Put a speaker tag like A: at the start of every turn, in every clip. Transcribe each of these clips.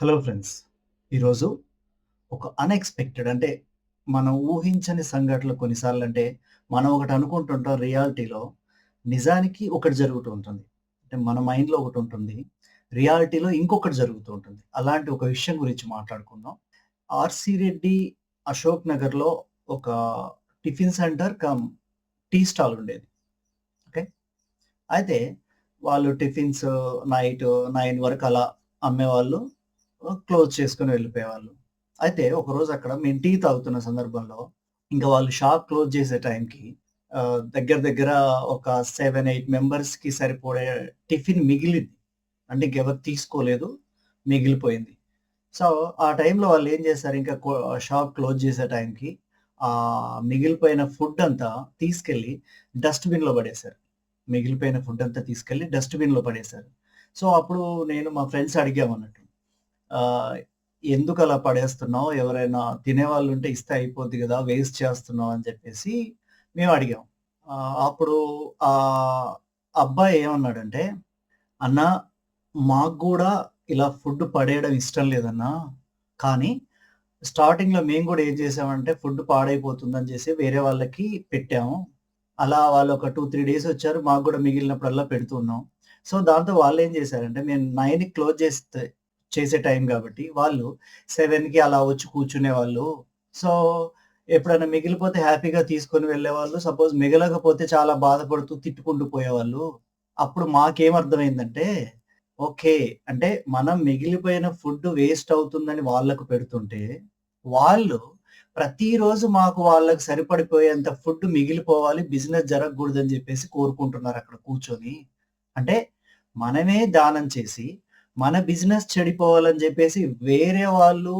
A: Hello friends. ఈరోజు ఒక unexpected అంటే మనం ఊహించని సంఘటనలు కొన్నిసార్లు అంటే మనం ఒకటి అనుకుంటుంటాం రియాలిటీలో నిజానికి ఒకటి జరుగుతూ ఉంటుంది. అంటే మన మైండ్‌లో ఒకటి ఉంటుంది రియాలిటీలో ఇంకొకటి జరుగుతూ ఉంటుంది. అలాంటి ఒక విషయం గురించి మాట్లాడుకుందాం. ఆర్‌సి రెడ్డి అశోక్ నగర్‌లో ఒక tiffin centre cum tea stall ఉండేది. ఓకే. అయితే వాళ్ళు టిఫిన్స్ నైట్ నైన్ వరకు అలా అమ్మేవాళ్ళు. క్లోజ్ చేసుకుని వెళ్ళిపోయేవాళ్ళు. అయితే ఒకరోజు అక్కడ మేము టీ తాగుతున్న సందర్భంలో ఇంకా వాళ్ళు షాప్ క్లోజ్ చేసే టైంకి దగ్గర దగ్గర ఒక 7, 8 మెంబర్స్‌కి సరిపోయే టిఫిన్ మిగిలింది. అంటే ఇంకెవరు తీసుకోలేదు. మిగిలిపోయింది. సో, ఆ టైంలో వాళ్ళు ఏం చేశారు ఇంకా షాప్ క్లోజ్ చేసే టైంకి ఆ మిగిలిపోయిన ఫుడ్ అంతా తీసుకెళ్ళి డస్ట్‌బిన్‌లో పడేశారు. మిగిలిపోయిన ఫుడ్ అంతా తీసుకెళ్ళి డస్ట్‌బిన్‌లో పడేశారు. సో, అప్పుడు నేను మా ఫ్రెండ్స్ అడిగామన్నట్టు. ఎందుకు అలా పడేస్తున్నావు? ఎవరైనా తినేవాళ్ళుంటే ఇస్తే అయిపోద్ది కదా వేస్ట్ చేస్తున్నావు" అని చెప్పేసి మేము అడిగాం. అప్పుడు ఆ అబ్బాయి ఏమన్నాడంటే, అన్న మాకు కూడా ఇలా ఫుడ్ పడేయడం ఇష్టం లేదన్నా. కానీ స్టార్టింగ్‌లో మేము కూడా ఏం చేసామంటే ఫుడ్ పాడైపోతుందని చేసి వేరే వాళ్ళకి పెట్టాము. అలా వాళ్ళు ఒక 2, 3 డేస్ వచ్చారు. మాకు కూడా మిగిలినప్పుడల్లా పెడుతున్నాం సో, దాంతో వాళ్ళు ఏం చేశారంటే మేము నైన్కి క్లోజ్ చేస్తే చేసే టైం కాబట్టి వాళ్ళు సెవెన్కి అలా వచ్చి కూర్చునే వాళ్ళు సో, ఎప్పుడైనా మిగిలిపోతే హ్యాపీగా తీసుకొని వెళ్ళేవాళ్ళు. సపోజ్ మిగలకపోతే చాలా బాధపడుతూ తిట్టుకుంటూ పోయేవాళ్ళు. అప్పుడు మాకేమర్థమైందంటే ఓకే. అంటే మనం మిగిలిపోయిన ఫుడ్ వేస్ట్ అవుతుందని వాళ్ళకు పెడుతుంటే, వాళ్ళు ప్రతిరోజు మాకు వాళ్ళకి సరిపడిపోయేంత ఫుడ్ మిగిలిపోవాలి. బిజినెస్ జరగకూడదని చెప్పేసి కోరుకుంటున్నారు అక్కడ కూర్చొని. అంటే మనమే దానం చేసి, మన బిజినెస్ చెడిపోవాలని చెప్పేసి వేరే వాళ్ళు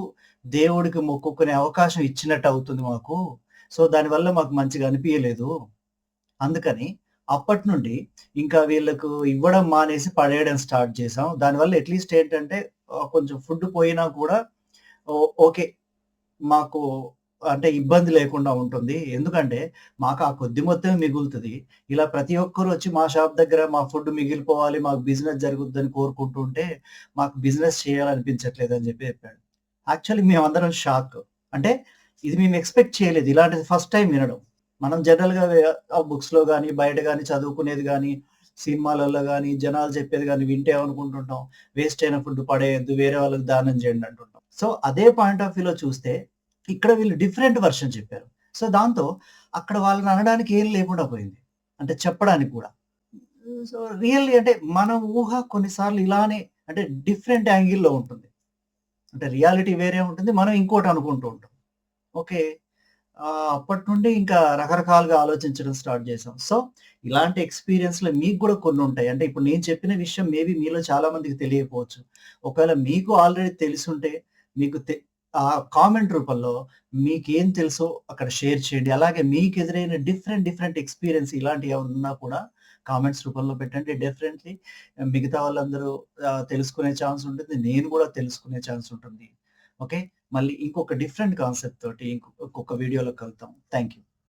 A: దేవుడికి మొక్కుకునే అవకాశం ఇచ్చినట్టు అవుతుంది మాకు. సో, దానివల్ల మాకు మంచిగా అనిపించలేదు అందుకని అప్పటినుండి ఇంకా వీళ్ళకు ఇవ్వడం మానేసి పడేయడం స్టార్ట్ చేసాం. దానివల్ల అట్‌లీస్ట్ ఏంటంటే కొంచెం ఫుడ్ పోయినా కూడా ఓకే. మాకు అంటే ఇబ్బంది లేకుండా ఉంటుంది. ఎందుకంటే మాకు ఆ కొద్ది మొత్తం మిగులుతుంది ఇలా ప్రతి ఒక్కరు వచ్చి మా షాప్ దగ్గర మా ఫుడ్ మిగిలిపోవాలి, మాకు బిజినెస్ జరుగుద్దని కోరుకుంటుంటే మాకు బిజినెస్ చేయాలనిపించట్లేదని చెప్పి చెప్పాడు. యాక్చువల్లీ మేమందరం షాక్. అంటే ఇది మేము ఎక్స్‌పెక్ట్ చేయలేదు. ఇలాంటిది ఫస్ట్ టైం వినడం. మనం జనరల్‌గా బుక్స్‌లో కానీ బయట కానీ చదువుకునేది కానీ సినిమాలలో కానీ జనాలు చెప్పేది కానీ వింటే అనుకుంటుంటాం వేస్ట్ అయిన ఫుడ్ పడేయద్దు వేరే వాళ్ళకి దానం చేయండి అంటుంటాం. సో, అదే పాయింట్ ఆఫ్ వ్యూలో చూస్తే ఇక్కడ వీళ్ళు డిఫరెంట్ వెర్షన్ చెప్పారు. సో, దాంతో అక్కడ వాళ్ళని అనడానికి ఏం లేకుండా పోయింది. అంటే చెప్పడానికి కూడా. సో, రియల్లీ అంటే మన ఊహ కొన్నిసార్లు ఇలానే అంటే డిఫరెంట్ యాంగిల్‌లో ఉంటుంది. అంటే రియాలిటీ వేరే ఉంటుంది. మనం ఇంకోటి అనుకుంటూ ఉంటాం. ఓకే. అప్పటి నుండి ఇంకా రకరకాలుగా ఆలోచించడం స్టార్ట్ చేసాం. సో, ఇలాంటి ఎక్స్‌పీరియన్స్‌లు మీకు కూడా కొన్ని ఉంటాయి అంటే ఇప్పుడు నేను చెప్పిన విషయం మేబీ మీలో చాలా మందికి తెలియకపోవచ్చు. ఒకవేళ మీకు ఆల్రెడీ తెలిసుంటే మీకు ఆ కామెంట్ రూపంలో మీకేం తెలుసో అక్కడ షేర్ చేయండి. అలాగే మీకు ఎదురైన డిఫరెంట్ డిఫరెంట్ ఎక్స్‌పీరియన్స్ ఇలాంటివి ఏమన్నా ఉన్నా కూడా కామెంట్స్ రూపంలో పెట్టండి. డెఫినెట్‌లీ మిగతా వాళ్ళందరూ తెలుసుకునే ఛాన్స్ ఉంటుంది. నేను కూడా తెలుసుకునే ఛాన్స్ ఉంటుంది. ఓకే. మళ్ళీ ఇంకొక డిఫరెంట్ కాన్సెప్ట్ తోటి ఇంకొక వీడియోలో కలుద్దాం. Thank you.